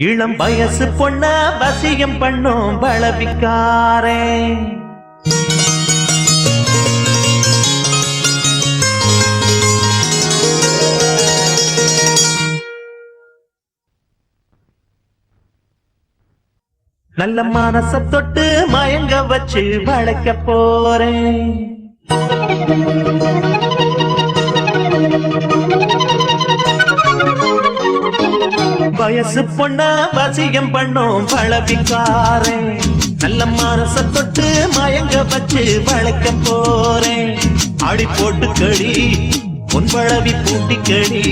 இளம் வயசு பொண்ண வசியம் பண்ணும் பலவிக்காரே நல்ல மனச தொட்டு மயங்க வச்சு வளைக்க போறேன். வயசு பொண்ணா வசியம் பண்ணோம் பழவிக்காரன் நல்ல மனச தொட்டு மயங்க வச்சு வளர்க்க போறேன் அடி போட்டு கடி உன் பழவி பூட்டி கடி.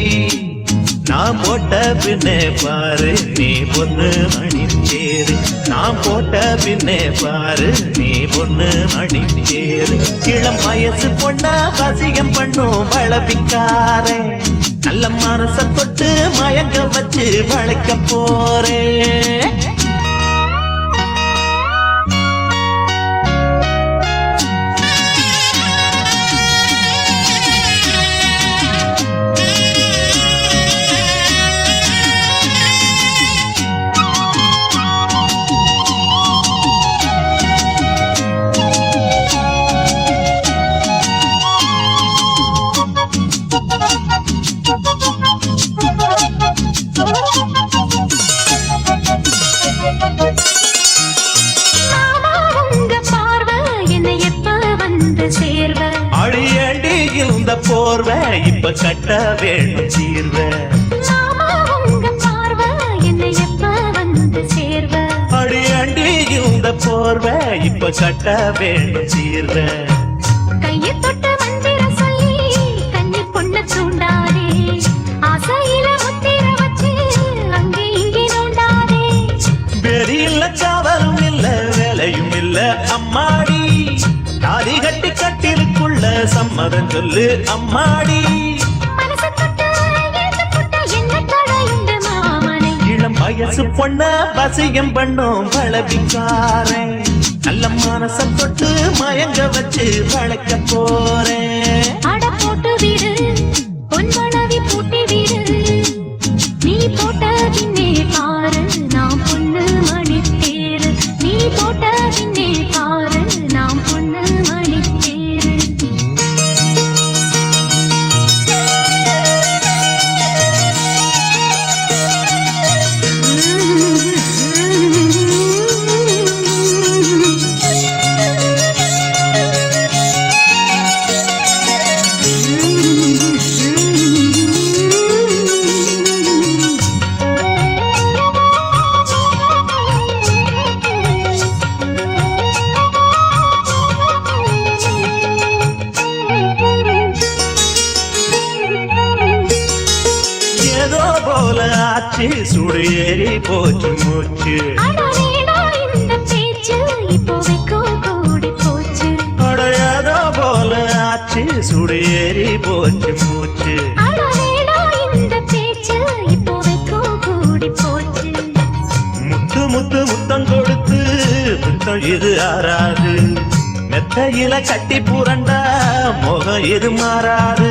நான் போட்ட பின்னே பாரு நீ பொண்ணு மணி சேரு நான் போட்ட பின்னே பாரு நீ பொண்ணு மணி சேரு இளம் வயசு பொண்ணா வசியம் பண்ணும் வளபிக்காரன் நல்ல மனச தொட்டு மயக்க வச்சு வளைக்க போறேன். அழியண்டி இந்த போர்வை இப்ப கட்ட வேணும் சீர்வ. அழியண்டி இந்த போர்வை இப்ப கட்ட வேணும் சீர்வ. கையை தொட்டு மந்திர சொல்லி கன்னி பொண்ண தூண்டாதே. அம்மாடி. தாலி கட்டி கட்டிலுக்குள்ள சம்மதம் சொல்லு அம்மாடி. இளம் வயசு பொண்ண வசியம் பண்ணும் பழவிக்காரன் நல்ல மனச தொட்டு மயங்க வச்சு வளைக்க போறேன். ஏதோ போல ஆச்சு. சுடு ஏறி போச்சு மூச்சு. அடடேடா இந்த பேச்சு இப்போ வெக்கம் கூடி போச்சு. அட ஏதோ போல ஆச்சு. சுடு ஏறி போச்சு மூச்சு முத்து முத்து முத்தம் கொடுத்து முத்தம் இது ஆறாது. மெத்தையில கட்டி புரண்டா முகம் இது மாறாது.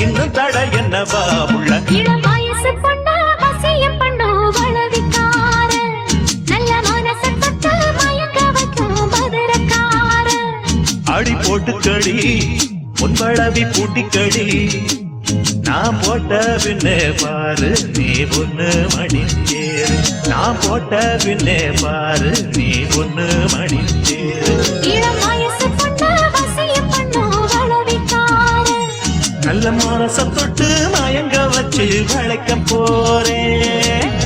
இன்னும் தட என்னவா உள்ள இளம் வயசு பொண்ணு வசியம் பண்ணும் வளவிக்கார. நல்ல மனசை தொட்டு மயக்க வைக்கும் மதுரக்கார. அடி போட்டு கடி பொன்பளவி பூட்டி கடி நான் போட்ட பின்னே பாரு நீ பொண்ணு மணி தேரு நான் போட்ட பின்னே பாரு நீ பொண்ணு மணி நல்ல மனச தொட்டு மயங்க வச்சு வளைக்க போறேன்.